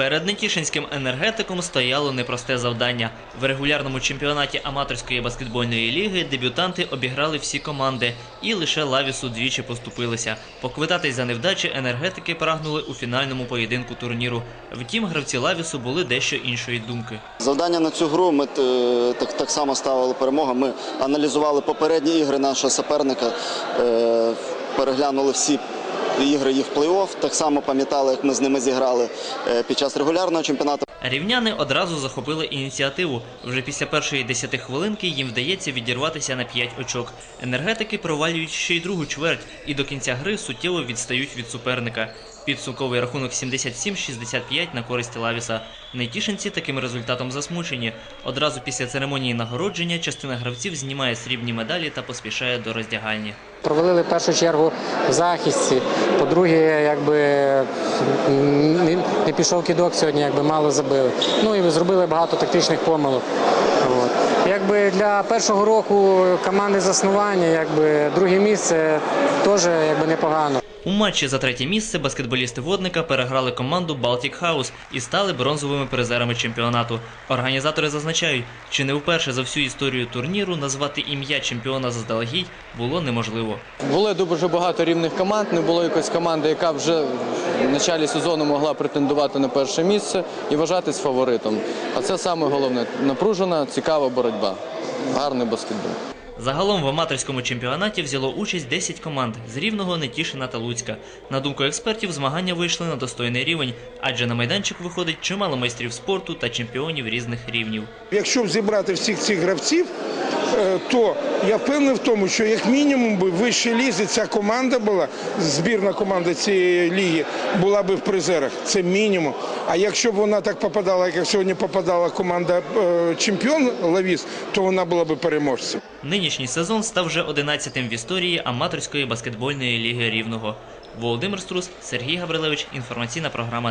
Перед Нетішинським енергетиком стояло непросте завдання. В регулярному чемпіонаті аматорської баскетбольної ліги дебютанти обіграли всі команди і лише лавісу двічі поступилися. Поквитатись за невдачі енергетики прагнули у фінальному поєдинку турніру. Втім, гравці лавісу були дещо іншої думки. Завдання на цю гру ми е, так, так само ставили перемога. Ми аналізували попередні ігри нашого суперника, е, переглянули всі ігри їх плей-офф. Так само пам'ятали, як ми з ними зіграли е, під час регулярного чемпіонату. Рівняни одразу захопили ініціативу. Вже після першої десяти хвилинки їм вдається відірватися на п'ять очок. Енергетики провалюють ще й другу чверть і до кінця гри суттєво відстають від суперника. Підсумковий рахунок 77-65 на користь Лавіса. Нетішинці таким результатом засмучені. Одразу після церемонії нагородження частина гравців знімає срібні медалі та поспішає до роздягальні. Провалили в першу чергу в захисті. По-друге, якби не, пішов кидок сьогодні, якби мало забили. Ну і зробили багато тактичних помилок. От. Якби для першого року команди заснування, якби друге місце теж якби непогано. У матчі за третє місце баскетболісти водника переграли команду Baltic House і стали бронзовими призерами чемпіонату. Організатори зазначають, чи не вперше за всю історію турніру назвати ім'я чемпіона заздалегідь було неможливо. Було дуже багато рівних команд. Не було якоїсь команди, яка вже в початку сезону могла претендувати на перше місце і вважатись фаворитом. А це саме головне напружена, цікава боротьба. Гарний баскетбол. Загалом в аматорському чемпіонаті взяло участь 10 команд з Рівного, Нетішина та Луцька. На думку експертів, змагання вийшли на достойний рівень, адже на майданчик виходить чимало майстрів спорту та чемпіонів різних рівнів. Якщо б зібрати всіх цих гравців, то я впевнений в тому, що як мінімум би в вищій лізі ця команда була, збірна команда цієї ліги була би в призерах. Це мінімум. А якщо б вона так попадала, як сьогодні попадала команда е, чемпіон Лавіс, то вона була би переможцем. Нинішній сезон став вже 11-тим в історії аматорської баскетбольної ліги Рівного. Володимир Струс, Сергій Гаврилевич, інформаційна програма.